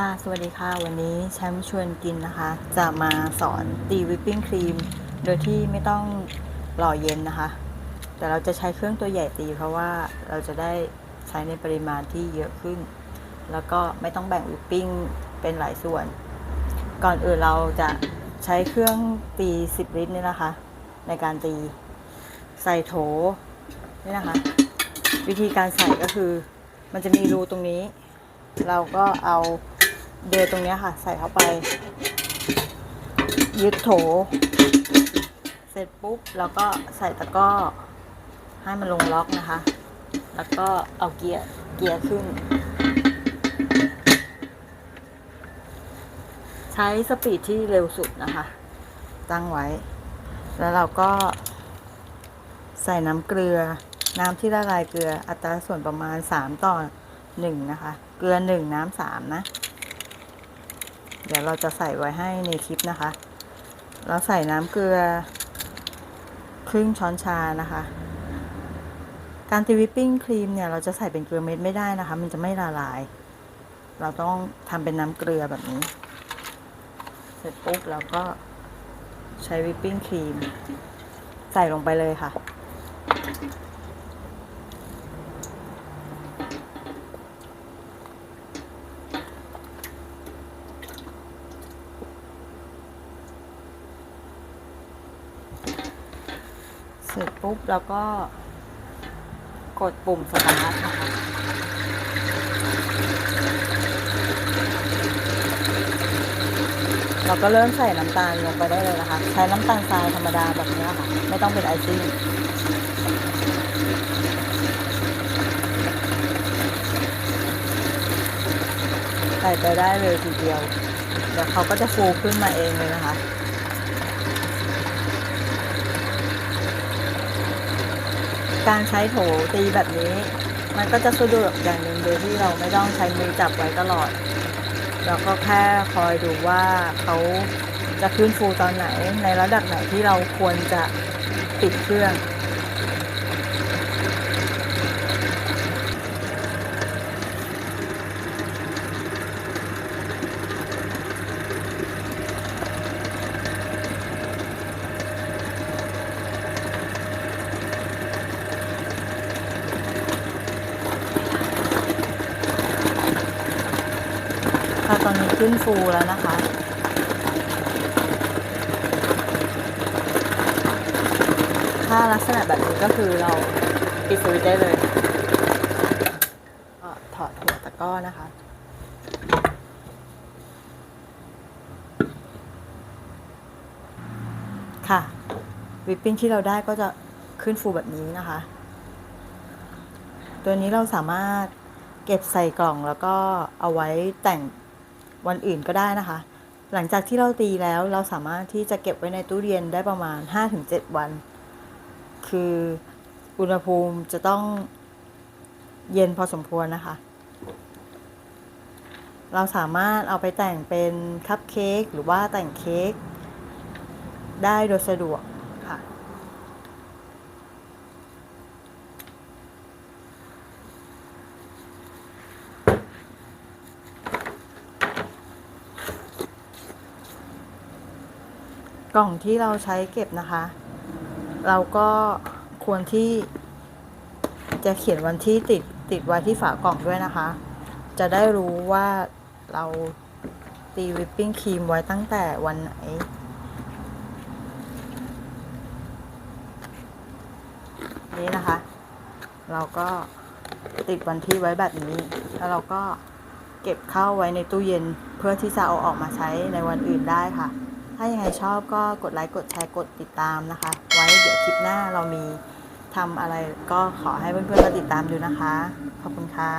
ค่ะ สวัสดีค่ะ วันนี้แชมป์ชวนกินนะคะ จะมาสอนตีวิปปิ้งครีม โดยที่ไม่ต้องหล่อเย็นนะคะ แต่เราจะใช้เครื่องตัวใหญ่ตี เพราะว่าเราจะได้ใช้ในปริมาณที่เยอะขึ้น แล้วก็ไม่ต้องแบ่งวิปปิ้งเป็นหลายส่วน ก่อนอื่นเราจะใช้เครื่องตี 10 ลิตรนี่นะคะ ในการตีใส่โถนี่นะคะ วิธีการใส่ก็คือมันจะมีรูตรงนี้ เราก็เอา เดยตรงนี้ค่ะ ใส่เข้าไป ยึดโถ เสร็จปุ๊บเราก็ใส่ตะกร้อ ให้มันลงล็อกนะคะ แล้วก็เอาเกียร์เกียร์ขึ้น ใช้สปีดที่เร็วสุดนะคะ ตั้งไว้ แล้วเราก็ใส่น้ำเกลือ น้ำที่ละลายเกลืออัตราส่วนประมาณ 3 ต่อ 1 นะคะ เกลือ 1 น้ำ3นะ เดี๋ยวเราจะใส่ไว้ให้ในคลิปนะคะ เราใส่น้ำเกลือ ครึ่งช้อนชานะคะ การตีวิปปิ้งครีมเนี่ยเราจะใส่เป็นเกลือเม็ดไม่ได้นะคะ มันจะไม่ละลาย เราต้องทำเป็นน้ำเกลือแบบนี้ เสร็จปุ๊บเราก็ใช้วิปปิ้งครีม ใส่ลงไปเลยค่ะ เสร็จปุ๊บแล้วก็กดปุ่มสตาร์ทนะคะเราก็เริ่มใส่น้ำตาลลงไปได้เลยนะคะ ใช้น้ำตาลทรายธรรมดาแบบนี้ค่ะ ไม่ต้องเป็นไอซิ่งใส่ไปได้เลยทีเดียว เดี๋ยวเขาก็จะฟูขึ้นมาเองเลยนะคะ การใช้โถตีแบบนี้ มันก็จะสะดวกอย่างหนึ่งโดยที่เราไม่ต้องใช้มือจับไว้ตลอด เราก็แค่คอยดูว่าเขาจะขึ้นฟูตอนไหน ในระดับไหนที่เราควรจะปิดเครื่อง ค่ะ ตอนนี้ขึ้นฟูแล้วนะคะถ้าลักษณะแบบนี้ก็คือเราปิดสวิตได้เลยก็ถอดหัวตะก้อนะคะ ค่ะ วิปปิ้งที่เราได้ก็จะขึ้นฟูแบบนี้นะคะ ตัวนี้เราสามารถเก็บใส่กล่องแล้วก็เอาไว้แต่ง วันอื่นก็ได้นะคะ หลังจากที่เราตีแล้วเราสามารถที่จะเก็บไว้ในตู้เย็นได้ประมาณ 5-7 วัน คืออุณหภูมิจะต้องเย็นพอสมควรนะคะ เราสามารถเอาไปแต่งเป็นคัพเค้กหรือว่าแต่งเค้กได้โดยสะดวกค่ะ กล่องที่เราใช้เก็บนะคะ เราก็ควรที่ จะเขียนวันที่ติดติดไว้ที่ฝากล่องด้วยนะคะ จะได้รู้ว่าเราตีวิปปิ้งครีมไว้ตั้งแต่วันไหน นี่นะคะ เราก็ติดวันที่ไว้แบบนี้ แล้วเราก็เก็บเข้าไว้ในตู้เย็นเพื่อที่จะเอาออกมาใช้ในวันอื่นได้ค่ะ ถ้ายังไงชอบก็กดไลค์กดแชร์กดติดตามนะคะ ไว้เดี๋ยวคลิปหน้าเรามีทำอะไรก็ขอให้เพื่อนๆมาติดตามดูนะคะ ขอบคุณค่ะ